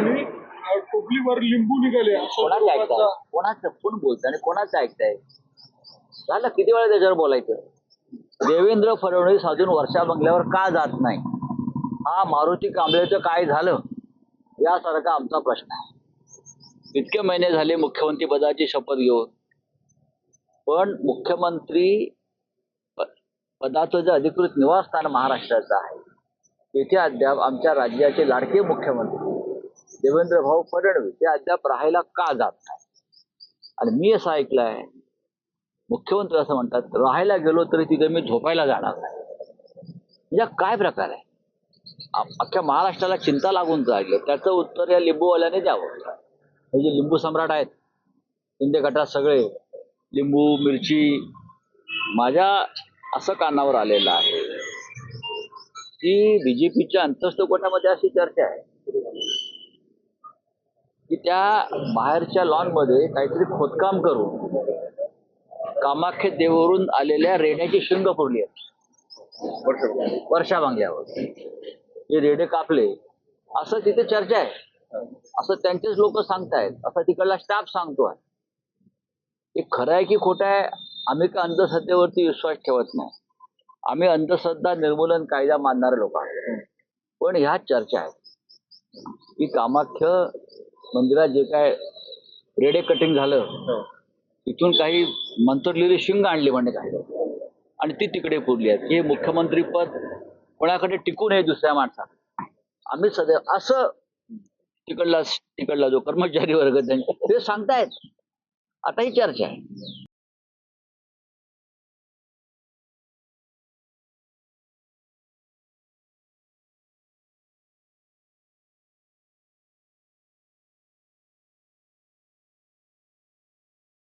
आणि टोपलीवर लिंबू निघाले कोणाचं ऐकताय? कोणाचं? कोण बोलतं आणि कोणाचं ऐकताय? झालं किती वेळा त्याच्यावर बोलायचं? देवेंद्र फडणवीस अजून वर्षा बंगल्यावर का जात नाही? हा मारुती कांबळेचं काय झालं? यासारखा आमचा प्रश्न आहे. इतके महिने झाले मुख्यमंत्री पदाची शपथ घेऊन. पण मुख्यमंत्री पदाचं जे अधिकृत निवासस्थान महाराष्ट्राचं आहे. तिथे अद्याप आमच्या राज्याचे लाडके मुख्यमंत्री देवेंद्र भाऊ फडणवीस ते अद्याप राहायला का जात नाही आणि मी असं ऐकलंय मुख्यमंत्री असं म्हणतात राहायला गेलो तरी तिथे मी झोपायला जाणार नाही. म्हणजे काय प्रकार आहे? अख्ख्या महाराष्ट्राला चिंता लागून जायलं. त्याचं उत्तर या लिंबूवाल्याने द्यावं. हे जे लिंबू सम्राट आहेत शिंदे गटात सगळे लिंबू मिरची माझ्या असं कानावर आलेलं आहे. की बीजेपीच्या अंतस्थ गोटामध्ये अशी चर्चा आहे? की त्या बाहेरच्या लॉनमध्ये काहीतरी खोदकाम करून कामाख्या देववरून आलेल्या रेड्याची शिंग पुरली आहे वर्षा बांगल्यावर. हे रेडे कापले असं तिथे चर्चा आहे. असं त्यांचेच लोक सांगतायत. असं तिकडला स्टाफ सांगतो आहे हे खरं आहे की खोटं आहे आम्ही का अंधश्रद्धेवरती विश्वास ठेवत नाही. आम्ही अंधश्रद्धा निर्मूलन कायदा मानणारे लोक आहोत. पण ह्या चर्चा आहेत. की कामाख्य मंदिरात जे काय रेडे कटिंग झालं तिथून काही मंत्रलेली शिंग आणली म्हणजे काही आणि ती तिकडे पुरली आहेत. हे मुख्यमंत्री पद कोणाकडे टिकू नये दुसऱ्या माणसाला आम्ही सदैव असं तिकडला तिकडला जो कर्मचारी वर्ग त्यांचे ते सांगतायत. आता ही चर्चा आहे.